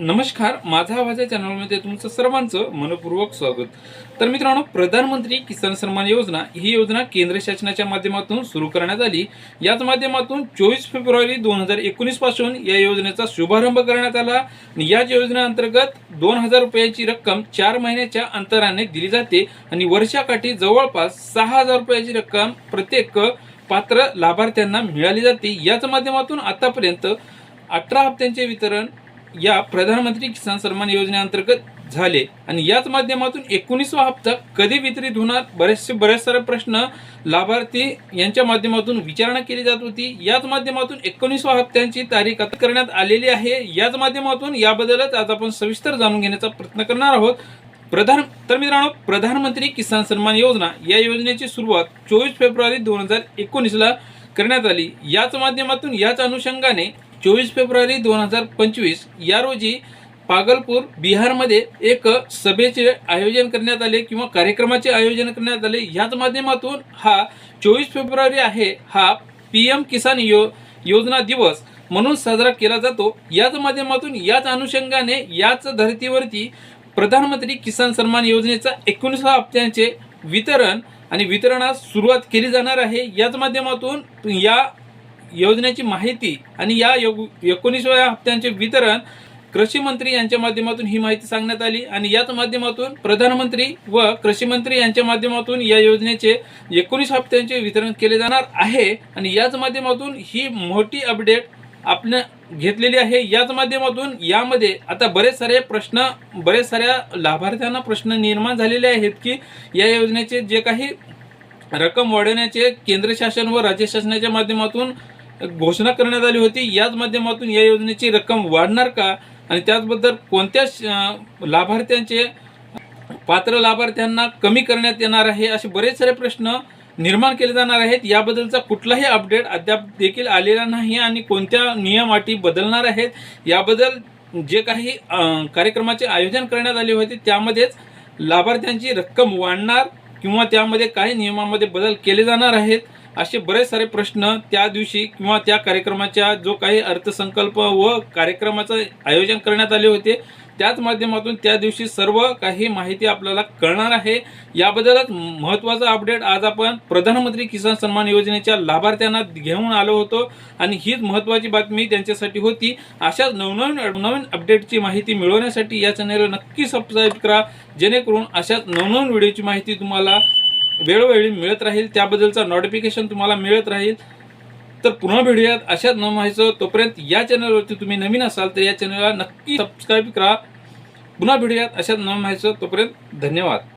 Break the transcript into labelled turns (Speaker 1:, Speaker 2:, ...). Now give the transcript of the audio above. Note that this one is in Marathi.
Speaker 1: नमस्कार माझा आवाज या चॅनलमध्ये तुमचं सर्वांचं मनपूर्वक स्वागत. तर मित्रांनो प्रधानमंत्री किसान सन्मान योजना ही योजना केंद्र शासनाच्या माध्यमातून सुरू करण्यात आली. याच माध्यमातून चोवीस फेब्रुवारी दोन हजार एकोणीसपासून या योजनेचा शुभारंभ करण्यात आला. आणि याच योजनेअंतर्गत दोन हजार रुपयाची रक्कम चार महिन्याच्या अंतराने दिली जाते. आणि वर्षाकाठी जवळपास सहा हजार रुपयाची रक्कम प्रत्येक पात्र लाभार्थ्यांना मिळाली जाते. याच माध्यमातून आतापर्यंत अठरा हप्त्यांचे वितरण या प्रधानमंत्री किसान सन्मान योजनेअंतर्गत झाले. आणि याच माध्यमातून एकोणीसवा हप्ता कधी वितरित होणार? बरेचसे बरेच सारे प्रश्न लाभार्थी यांच्या माध्यमातून विचारणा केली जात होती. याच माध्यमातून एकोणीसवा हप्त्यांची तारीख करण्यात आलेली आहे. याच माध्यमातून याबद्दलच आज आपण सविस्तर जाणून घेण्याचा प्रयत्न करणार आहोत. प्रधान तर मित्रांनो प्रधानमंत्री किसान सन्मान योजना या योजनेची सुरुवात चोवीस फेब्रुवारी दोन हजार एकोणीसला करण्यात आली. याच माध्यमातून याच अनुषंगाने चोवीस फेब्रुवारी दोन हजार पंचवीस या रोजी पागलपूर बिहारमध्ये एक सभेचे आयोजन करण्यात आले किंवा कार्यक्रमाचे आयोजन करण्यात आले. याच माध्यमातून हा चोवीस फेब्रुवारी आहे हा पी एम किसान यो योजना दिवस म्हणून साजरा केला जातो. याच माध्यमातून याच अनुषंगाने याच धर्तीवरती प्रधानमंत्री किसान सन्मान योजनेचा एकोणीसवा हप्त्यांचे वितरण आणि वितरणास सुरुवात केली जाणार आहे. याच माध्यमातून या योजनेची माहिती आणि या योग एकोणीसव्या हप्त्यांचे वितरण कृषी मंत्री यांच्या माध्यमातून ही माहिती सांगण्यात आली आणि याच माध्यमातून प्रधानमंत्री व कृषी मंत्री यांच्या माध्यमातून या योजनेचे एकोणीस हप्त्यांचे वितरण केले जाणार आहे आणि याच माध्यमातून ही मोठी अपडेट आपण घेतलेली आहे. याच माध्यमातून यामध्ये आता बरेच सारे प्रश्न बरेच साऱ्या लाभार्थ्यांना प्रश्न निर्माण झालेले आहेत की या योजनेचे जे काही रक्कम वाढवण्याचे केंद्र शासन व राज्य शासनाच्या माध्यमातून घोषणा करण्यात आली होती. याच माध्यमातून या योजनेची रक्कम वाढणार का? आणि त्याचबद्दल कोणत्या श- लाभार्थ्यांचे पात्र लाभार्थ्यांना कमी करण्यात येणार आहे? असे बरेच सारे प्रश्न निर्माण केले जाणार आहेत. याबद्दलचा कुठलाही अपडेट अद्याप देखील आलेला नाही आणि कोणत्या नियम अटी बदलणार आहेत? याबद्दल जे काही कार्यक्रमाचे आयोजन करण्यात आले होते त्यामध्येच लाभार्थ्यांची रक्कम वाढणार किंवा त्यामध्ये काही नियमामध्ये बदल केले जाणार आहेत. असे बरेच सारे प्रश्न त्या दिवशी किंवा त्या कार्यक्रमाच्या जो काही अर्थसंकल्प व कार्यक्रमाचं आयोजन करण्यात आले होते त्याच माध्यमातून त्या दिवशी सर्व काही माहिती आपल्याला कळणार आहे. याबद्दलच महत्त्वाचा अपडेट आज आपण प्रधानमंत्री किसान सन्मान योजनेच्या लाभार्थ्यांना घेऊन आलो होतो आणि हीच महत्त्वाची बातमी त्यांच्यासाठी होती. अशाच नवनवीन नवीन अपडेटची माहिती मिळवण्यासाठी या चॅनलला नक्की सबस्क्राईब करा. जेणेकरून अशाच नवनवीन व्हिडिओची माहिती तुम्हाला वेळोवेळी मिळत राहील त्याबद्दलचा नोटिफिकेशन तुम्हाला मिळत राहील. तर पुन्हा भेटूयात. अशाच न व्हायचं तोपर्यंत या चॅनलवरती तुम्ही नवीन असाल तर या चॅनलला नक्की सबस्क्राईब करा. पुन्हा भेटूयात. अशाच न व्हायचं तोपर्यंत धन्यवाद.